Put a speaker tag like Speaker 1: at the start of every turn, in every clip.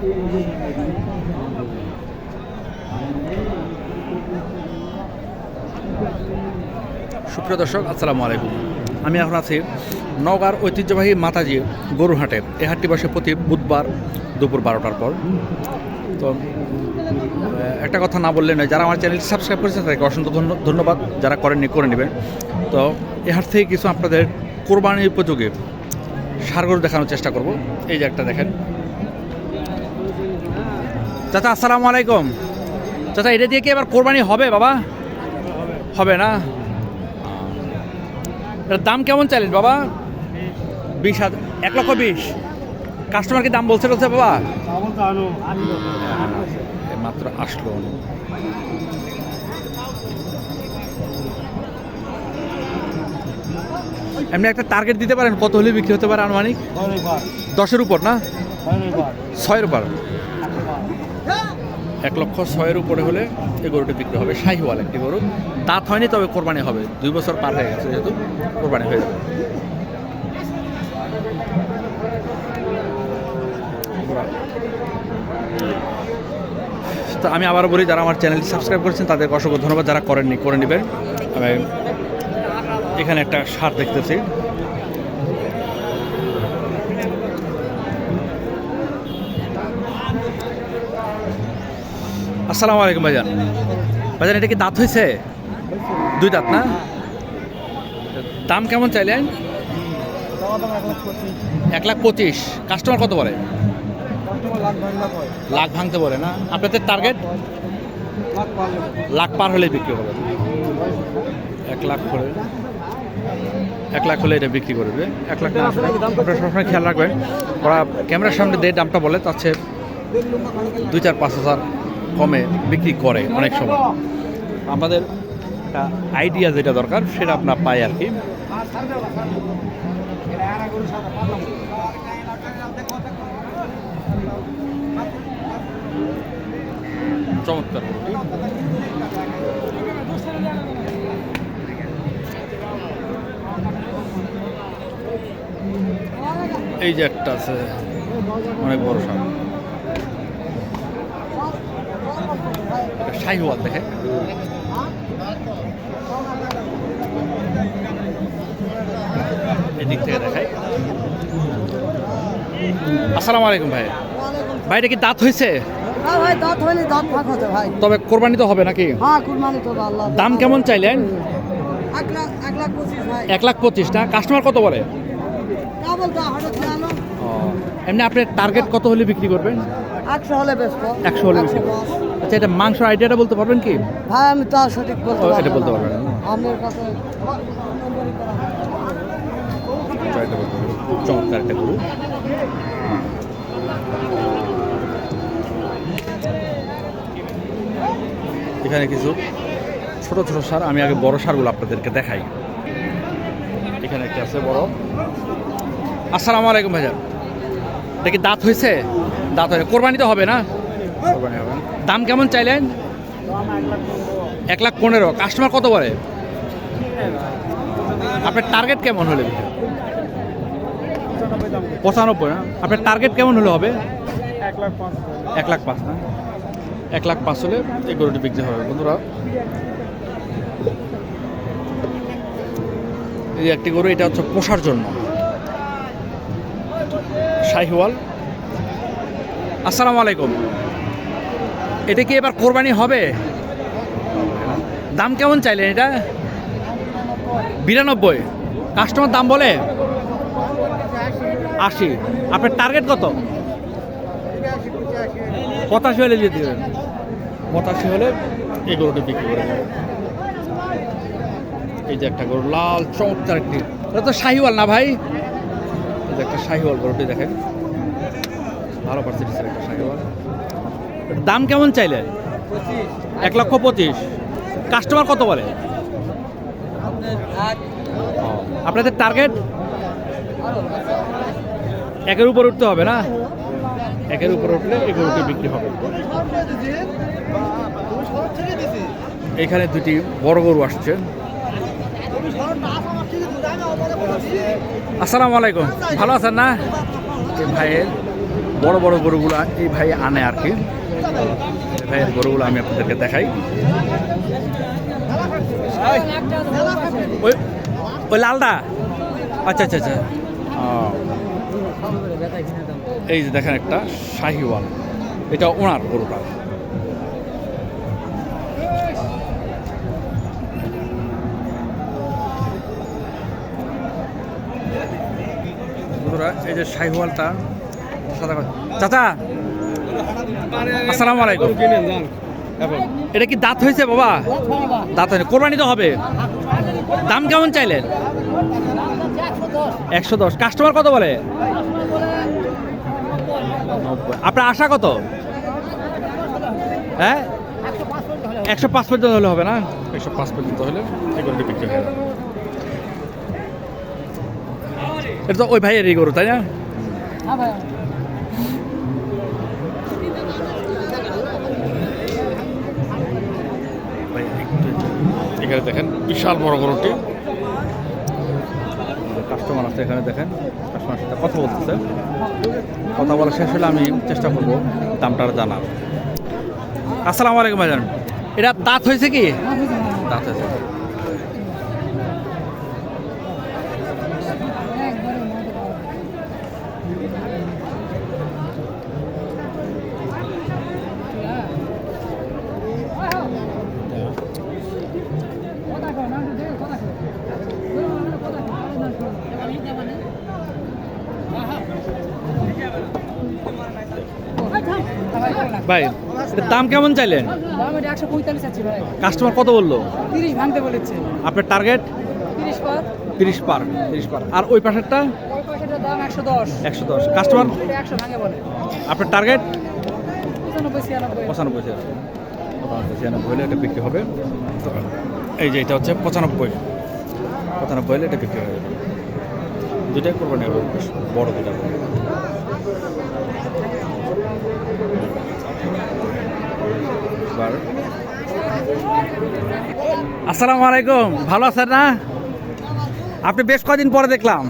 Speaker 1: সুপ্রিয় দর্শক, আসসালামু আলাইকুম। আমি এখন আছি নওগাঁর ঐতিহ্যবাহী মাতাজি গরুর হাটে এই হাটটি বসে প্রতি বুধবার দুপুর বারোটার পর। তো একটা কথা না বললে নয়, যারা আমার চ্যানেলটি সাবস্ক্রাইব করেছেন তাদেরকে অসংখ্য ধন্য- ধন্যবাদ, যারা করেননি করে নেবেন। তো, এই হাট থেকে কিছু আপনাদের কোরবানির উপযোগী সার গরু দেখানোর চেষ্টা করব। এই যে একটা দেখেন চাচা আসসালামু আলাইকুম। চাচা এটা দিয়ে কি এবার কোরবানি হবে বাবা? হবে না? এটার দাম কেমন চাইলেন বাবা? বিশ হাজার এক লক্ষ বিশ। কাস্টমার কি দাম বলছে বলছে বাবা? মাত্র আসলো। এমনি একটা টার্গেট দিতে পারেন কত হলে বিক্রি হতে পারে আনুমানিক? দশের উপর না? ছয়ের উপর। এক লক্ষ ছয়ের উপরে হলে এই গরুটি বিক্রি হবে। শাহিওয়াল একটি গরু। দাঁত হয়নি, তবে কোরবানি হবে। দুই বছর পার হয়ে গেছে যেহেতু, কোরবানি হয়ে যাবে। তো আমি আবার বলি, যারা আমার চ্যানেলটি সাবস্ক্রাইব করেছেন, তাদেরকে অসংখ্য ধন্যবাদ। যারা করেননি, করে নেবেন। আমি এখানে একটা সার দেখতেছি। আসসালামু আলাইকুম ভাইজান। ভাইজান, এটা কি দাঁত হয়েছে দুই দাঁত না? দাম কেমন চাইলেন? এক লাখ পঁচিশ। কাস্টমার কত বলে? লাখ ভাঙতে বলে না? আপনাদের টার্গেট লাখ পার হলে বিক্রি হবে। এক লাখ করে এক লাখ হলে এটা বিক্রি করবে। এক লাখ আপনারা সবসময় খেয়াল রাখবেন। ওরা ক্যামেরার সামনে দিয়ে দামটা বলে, তার দুই চার পাঁচ হাজার কমে বিক্রি করে অনেক সময়। আমাদের একটা আইডিয়া যেটা দরকার, সেটা আপনার পাই আর কি। চমৎকার। এই যে একটা আছে, অনেক বড় সাপ। শাহিওয়াল দেখে এদিক থেকে দেখাই। আসসালামু আলাইকুম ভাই। ভাই এটা কি দাঁত হয়েছে?
Speaker 2: হ্যাঁ ভাই দাঁত হয়নি দাঁত ফাঁক হতে ভাই।
Speaker 1: তবে কোরবানি তো হবে নাকি?
Speaker 2: হ্যাঁ কুরবানি তো আল্লাহ
Speaker 1: দাম কেমন চাইলেন?
Speaker 2: এক লাখ এক লাখ পঁচিশ
Speaker 1: এক লাখ পঁচিশ না? কাস্টমার কত বলে? এমনি আপনি টার্গেট কত হলে বিক্রি করবেন?
Speaker 2: একশো হলে বেচবো।
Speaker 1: একশো হলে বেশি আচ্ছা এটা মাংসের আইডিয়াটা বলতে পারবেন কি?
Speaker 2: ভাই আমি তা সঠিক বলতে
Speaker 1: এটা বলতে পারবেন।
Speaker 2: কাছে
Speaker 1: চমৎকার একটা গরু এখানে কিছু ছোট ছোট সার। আমি আগে বড় সারগুলো আপনাদেরকে দেখাই। এখানে একটা আছে বড়। আসসালামু আলাইকুম ভাইজান। দেখি দাঁত হয়েছে? দাঁত হয়ে কোরবানি তো হবে না? কোরবানি হবে দাম কেমন চাইলেন? এক লাখ পনেরো। কাস্টমার কত বলে? আপনার টার্গেট কেমন হলে? পঁচানব্বই না? আপনার টার্গেট কেমন হলে হবে? এক লাখ পাঁচ না? এক লাখ পাঁচ হলে এই গরুটি বিক্রি হবে বন্ধুরা। এই একটি গরু এটা হচ্ছে পোষার জন্য। শাহিওয়াল। আসসালামু আলাইকুম। এটা কি এবার কোরবানি হবে? দাম কেমন চাইলেন এটা? বিরানব্বই। কাস্টমার দাম বলে? আশি। আপনার টার্গেট কত? পঁচাশি হলে দিয়ে দেবেন। পঁচাশি হলে এই গরুটি বিক্রি করে এই যে একটা গরু, লাল, চমৎকার একটি। এটা তো শাহিওয়াল না ভাই? এই যে একটা শাহিওয়াল গরুটি দেখেন। ভালো পার্সেন্টেজের একটা শাহিওয়াল। দাম কেমন চাইলে? এক লক্ষ পঁচিশ। কাস্টমার কত বলে? আপনাদের টার্গেট একের উপর উঠতে হবে না? একের উপর উঠলে এই গরুটি বিক্রি হবে। এখানে দুটি বড় গরু আসছে। আসসালামু আলাইকুম। ভালো আছেন না? এই ভাইয়ের বড় বড় গরুগুলো এই ভাই আনে আর কি। ভাইয়ের গরুগুলো আমি আপনাদেরকে দেখাই। ওই ওই লালটা আচ্ছা আচ্ছা আচ্ছা। এই যে দেখেন একটা শাহিওয়াল। এটা ওনার গরুটা। এই যে শাহিওয়ালটা, সাদা। চাচা, আসসালামু আলাইকুম। এটা কি দাঁত হয়েছে বাবা? দাঁত হয়নি, কোরবানি তো হবে। দাম কেমন চাইলেন? একশো দশ। কাস্টমার কত বলে? আপনার আশা কত? হ্যাঁ? একশো পাঁচ পর্যন্ত হলে হবে না? একশো পাঁচ পর্যন্ত হলে এগুলো বিক্রি হয়ে যাবে। এটা তো ওই ভাইয়ের এই গরু তাই না? ভাই, এখানে দেখেন বিশাল বড় গরুটি। কাস্টমার আছে এখানে দেখেন। কাস্টমার সাথে কথা বলতেছে। কথা বলা শেষ হলে আমি চেষ্টা করব দামটা জানার। আসসালামু আলাইকুম ভাইজান। এটা দাঁত হয়েছে কি? দাঁত হয়েছে। ভাই দাম কেমন চাইলেন? কাস্টমার কত বলল?
Speaker 3: তিরিশ ভাঙতে বলেছে।
Speaker 1: আপনার টার্গেট
Speaker 3: তিরিশ পর।
Speaker 1: তিরিশ পার আর ওই পাশেরটা?
Speaker 3: একশো দশ।
Speaker 1: কাস্টমার? আপনার টার্গেট
Speaker 3: পঁচানব্বই ছিয়ানব্বই।
Speaker 1: হলে এটা বিক্রি হবে। এই যে এটা হচ্ছে পঁচানব্বই। পঁচানব্বই হলে এটা বিক্রি হয়ে যাবে দুটাই কোরবানি বড় দুটা। আসসালামু আলাইকুম। ভালো আছেন না? আপনি বেশ কদিন পরে দেখলাম।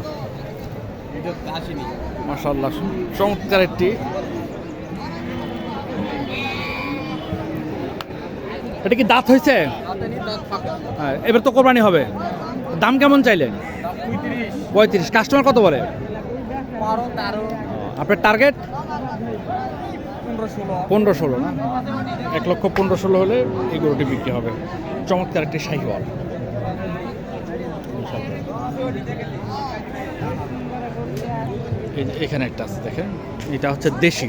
Speaker 1: মাসাল্লাহ চমৎকার একটি। এটা কি দাঁত হয়েছে? হ্যাঁ এবার তো কোরবানি হবে। দাম কেমন চাইলেন? পঁয়ত্রিশ। কাস্টমার কত বলে? আপনার টার্গেট?
Speaker 3: পনেরো ষোলো।
Speaker 1: পনেরো ষোলো না? এক লক্ষ পনেরো ষোলো হলে এই গরুটি বিক্রি হবে। চমৎকার একটি শাহিওয়াল এখানে একটা আছে, দেখেন। এটা হচ্ছে দেশি।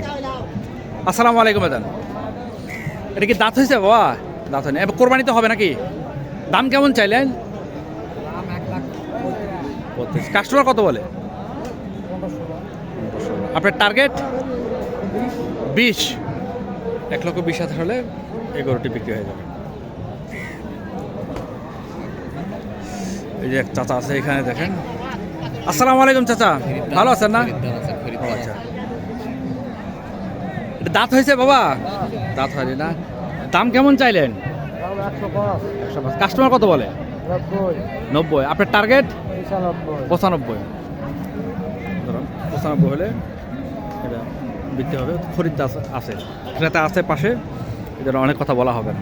Speaker 1: আসসালামু আলাইকুম দাদা এটা কি দাঁত হয়েছে বাবা? দাঁত হয়নি। এবার কোরবানি তো হবে নাকি? দাম কেমন চাইলেন? কাস্টমার কত বলে? আপনার টার্গেট? বিশ। এক লক্ষ বিশ হাজার হলে এই গরুটি বিক্রি হয়ে যাবে। এই যে এক চাচা আছে এখানে দেখেন। আসসালামু আলাইকুম চাচা। ভালো আছেন না? আচ্ছা। এটা দাঁত হয়েছে বাবা? দাঁত হয়নি না? দাম কেমন চাইলেন?
Speaker 3: একশো পাঁচ।
Speaker 1: কাস্টমার কত বলে?
Speaker 3: নব্বই।
Speaker 1: আপনার টার্গেট?
Speaker 3: পঁচানব্বই।
Speaker 1: পঁচানব্বই। ধরুন পঁচানব্বই হলে এটা বিক্রি হবে, খরিদ্দার আছে- ক্রেতা আছে পাশে, এদের অনেক কথা বলা হবে না।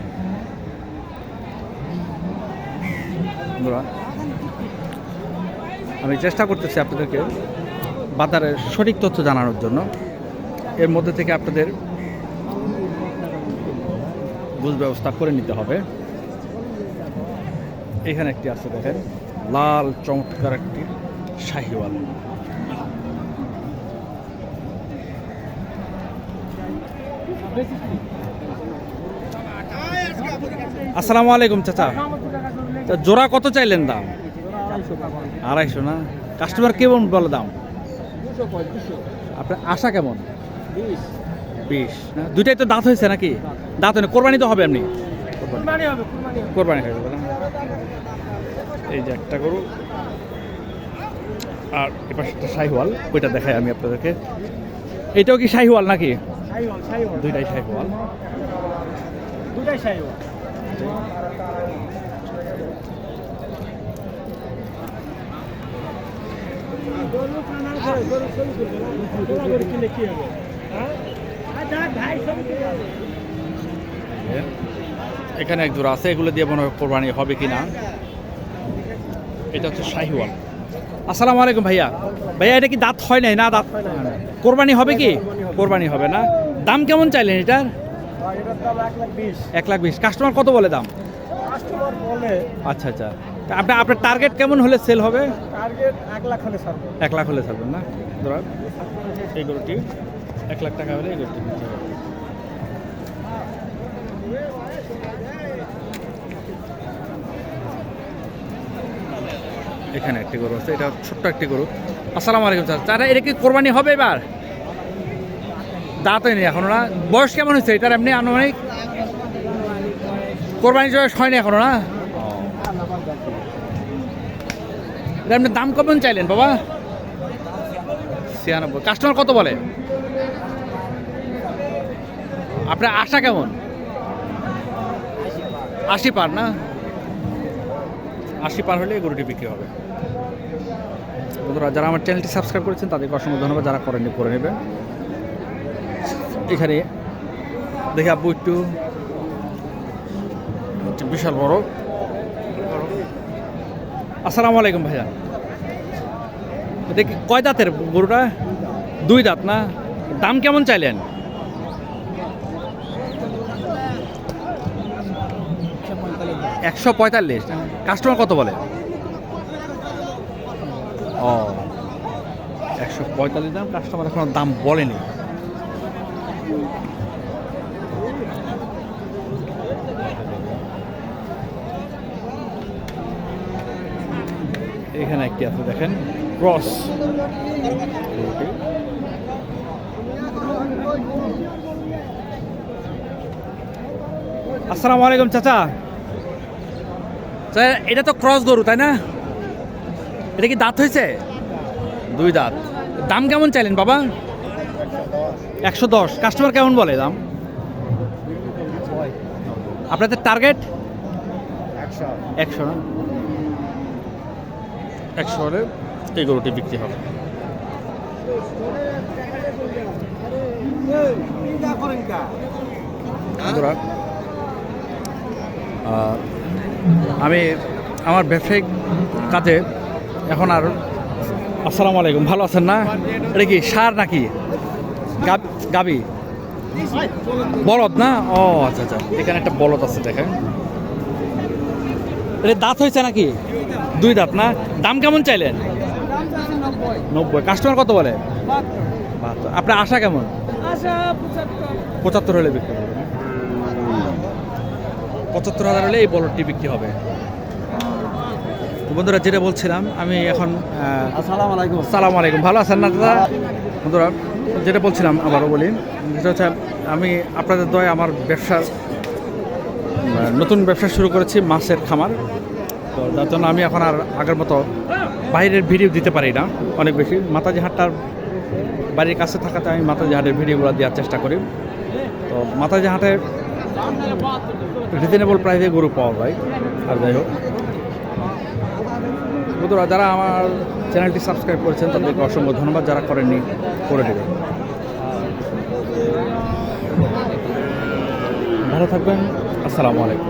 Speaker 1: আমি চেষ্টা করতেছি আপনাদেরকে বাজারের সঠিক তথ্য জানানোর জন্য। এর মধ্যে থেকে আপনাদের বুঝ ব্যবস্থা করে নিতে হবে। এখানে একটি আছে দেখেন, লাল চমৎকার একটি শাহিওয়াল। আসসালামু আলাইকুম চাচা। তা জোড়া কত চাইলেন দাম? আড়াইশো না? কাস্টমার কেমন বলে দাম? আপনার আশা কেমন? বিশ। না দুইটাই তো দাঁত হয়েছে নাকি? দাঁত হয়নি কোরবানি তো হবে এমনি?
Speaker 3: কুরবানি
Speaker 1: হয়ে যাবে না? এই যে একটা গরু। আর এপাশে একটা শাহিওয়াল ওইটা দেখাই আমি আপনাদেরকে। এটাও কি শাহিওয়াল নাকি? দুইটাই
Speaker 3: দুটাই গরু করে গরু গরু কি হবে?
Speaker 1: এখানে এক জোড়া আছে এগুলো দিয়ে মনে হয় কোরবানি হবে কি না এটা হচ্ছে শাহিওয়াল আসসালামু আলাইকুম ভাইয়া। ভাইয়া, এটা কি দাঁত হয় নাই? না, দাঁত কোরবানি হবে কি? কোরবানি হবে না। দাম কেমন চাইলেন এটার?
Speaker 3: এক লাখ বিশ।
Speaker 1: কাস্টমার কত বলে দাম? আচ্ছা আচ্ছা। আপনার আপনার টার্গেট কেমন হলে সেল হবে?
Speaker 3: এক লাখ হলে
Speaker 1: ছাড়বেন না। এক লাখ টাকা হলে এই এখানে একটি গরু আছে। এটা ছোট্ট একটি গরু। আসসালামু আলাইকুম, স্যার। তারা এটা কি কোরবানি হবে এবার? দাঁত নেই এখনও না। বয়স কেমন হয়েছে? এটার এমনি আনুমানিক? কোরবানি বয়স হয়নি এখনও না? আপনি দাম কেমন চাইলেন, বাবা? ছিয়ানব্বই। কাস্টমার কত বলে? আপনার আশা কেমন? আশি পার না? আশি পার হলে গরুটি বিক্রি হবে। বন্ধুরা, যারা আমার চ্যানেলটি সাবস্ক্রাইব করেছেন, তাদেরকে অসংখ্য ধন্যবাদ। যারা করেননি, করে নেবেন। এখানে দেখি একটু একটু বিশাল বড়। আসসালামু আলাইকুম ভাইয়া। দেখি, কয় দাঁতের গরুটা? দুই দাঁত না? দাম কেমন চাইলেন? একশো পঁয়তাল্লিশ। কাস্টমার কত বলে? ও। একশো পঁয়তাল্লিশ দাম কাস্টমার এখন দাম বলেনি। এখানে একটি আছে, দেখেন ক্রস আসসালামু আলাইকুম, চাচা। এটা তো ক্রস গরু, তাই না? এটা কি দাঁত হয়েছে? দুই দাঁত। দাম কেমন চাইলেন বাবা? একশো দশ। কাস্টমার কেমন বলে দাম? আপনাদের টার্গেট?
Speaker 3: একশো।
Speaker 1: একশো না? একশো হলে এই গরুটি বিক্রি হবে। বন্ধুরা আমি আমার ব্যবসায়িক কাজে এখন আর আসসালামু আলাইকুম ভালো আছেন না? এটা কি সার নাকি? গাব- বলদ না? ও আচ্ছা আচ্ছা এখানে একটা বলদ আছে দেখেন। এটা দাঁত হয়েছে নাকি? দুই দাঁত না? দাম কেমন চাইলেন? নব্বই। কাস্টমার কত বলে। আপনার আশা কেমন? পঁচাত্তর। হলে বিক্রি করবেন পঁচাত্তর হাজার হলে এই বলদটি বিক্রি হবে। বন্ধুরা যেটা বলছিলাম আমি এখন
Speaker 3: আসসালামু আলাইকুম।
Speaker 1: আসসালামু আলাইকুম। ভালো আছেন না দাদা? বন্ধুরা যেটা বলছিলাম আবারও বলি যেটা হচ্ছে আমি আপনাদের দয় আমার ব্যবসা নতুন ব্যবসা শুরু করেছি মাছের খামার। তো যার জন্য আমি এখন আর আগের মতো বাইরের ভিডিও দিতে পারি না অনেক বেশি। মাতাজি হাটটার বাড়ির কাছে থাকাতে আমি মাতাজি হাটের ভিডিওগুলো দেওয়ার চেষ্টা করি। তো মাতাজি হাটে রিজনেবল প্রাইসে গরু পাওয়া যায়। আর যাই হোক বন্ধুরা, যারা আমার চ্যানেলটি সাবস্ক্রাইব করেছেন, তাদেরকে অসংখ্য ধন্যবাদ, যারা করেননি, করে দেবেন। ভালো থাকবেন, আসসালামু আলাইকুম।